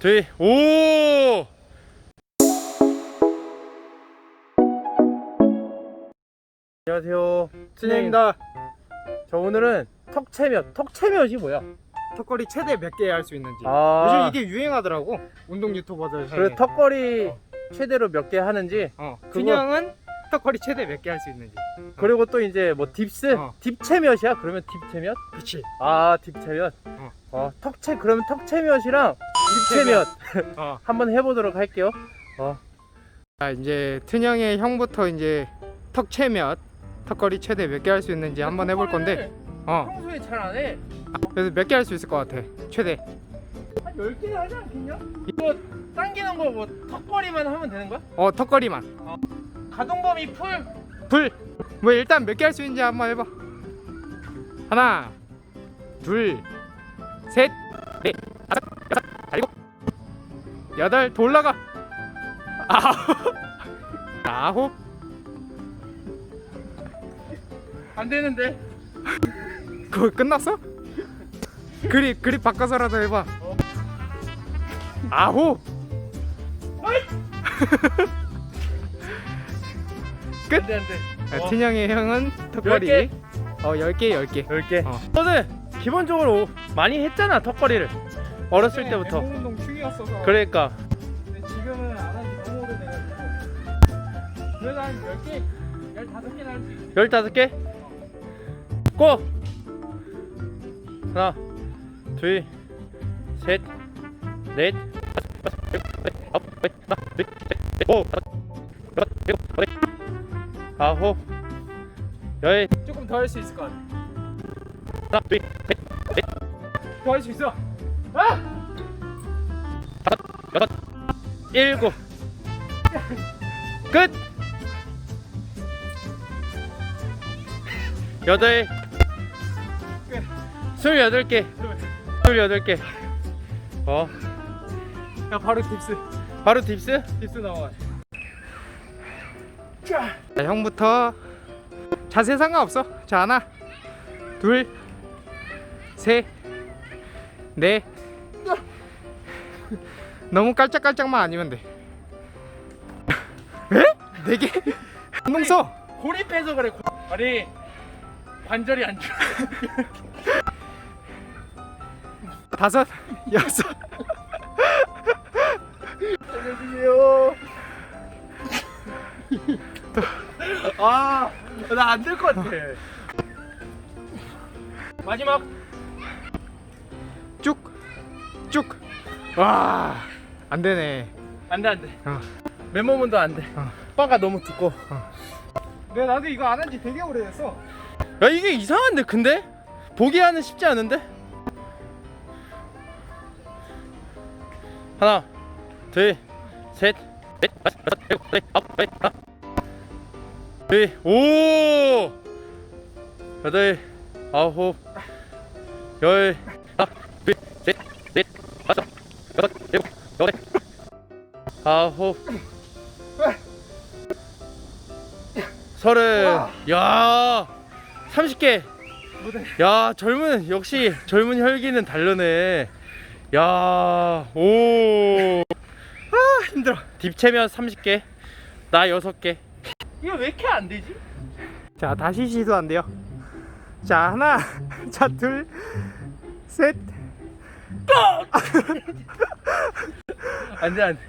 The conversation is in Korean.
둘, 오! 안녕하세요. 진행입니다. 저 오늘은 턱채면, 턱채면이 뭐야? 턱걸이 최대 몇 개 할 수 있는지. 아. 요즘 이게 유행하더라고. 운동 유튜버들 사이에. 그래 턱걸이 최대로 몇 개 하는지 어. 그거- 그냥은 턱걸이 최대 몇 개 할 수 있는지. 그리고 또 이제 뭐 딥스, 어. 딥채면이야? 그러면 딥채면? 그치. 아 딥채면. 어. 어 턱채 그러면 턱채면이랑 딥채면 어. 한번 해보도록 할게요. 자 이제 튼영의 형부터 이제 턱 채몇 턱걸이 최대 몇 개 할 수 있는지 한번 해볼 건데. 어. 평소에 잘 안 해. 그래서 몇 개 할 수 있을 것 같아. 최대. 한 10개는 하지 않겠냐? 이거 당기는 거 뭐 턱걸이만 하면 되는 거야? 어 턱걸이만. 가동 범위 풀. 불. 뭐 일단 몇 개 할 수 있는지 한번 해봐. 하나, 둘, 셋, 넷, 다섯, 여섯, 일곱, 여덟, 더 올라가. 아홉, 아홉. 안 되는데. 그거 끝났어? 그립 그립 바꿔서라도 해봐. 아홉. 끝. 안 돼, 안 돼. 아, 어. tin형의 형은 턱걸이. 열 개? 어, 10개, 10개. 10개. 어. 기본적으로 많이 했잖아, 턱걸이를. 어렸을 때부터. 중이었어서. 그러니까. 근데 지금은 안 한지 너무 오래돼가지고. 그래도 한 10개, 15개는 할수 있어. 15개? 고! 하나, 둘, 셋, 넷, 다섯, 여섯, 일곱, 여덟, 아홉, 열, 하나, 둘, 셋, 넷, 오, 다섯, 여섯, 일곱, 여덟, 아홉, 열, 조금 더 할 수 있을 것 같아. 하나, 둘, 셋, 넷, 더 할 수 있어. 여섯, 일곱. 끝! 여덟, 끝. 스물여덟 개, 스물여덟 개. 어, 야, 바로 딥스. 바로 딥스? 딥스 나와. 자, 형부터 자세 상관없어. 자, 하나, 둘, 셋, 넷. 너무 깔짝깔짝만 아니면 돼. 에? 네 개? 써. 고립해서 그래. 고... 아니 관절이 안 좋아. 다섯, 여섯. 알려주세요. 아, 나 안 될 것 같아. 마지막 쭉, 쭉. 와, 안 되네. 안 돼, 안 돼. 어. 맨몸은도 안 돼. 어. 너무 두꺼워. 내 나도 이거 안 한 지 되게 오래됐어. 야 이게 이상한데 근데 보기에는 쉽지 않은데 하나 둘 셋 넷 다섯 여섯 일곱 여덟 아홉 열 하나 둘 오 여덟 아홉 열 하나 둘셋넷 다섯 여섯 일곱 여덟 아홉. 서른. 야 30개. 야 젊은 역시 젊은 혈기는 다르네. 야오. 아, 힘들어. 딥체면 30개. 나 6개. 이거 왜 이렇게 안 되지? 자, 다시 시도한대요. 자, 하나, 자, 둘, 셋. 안돼 안돼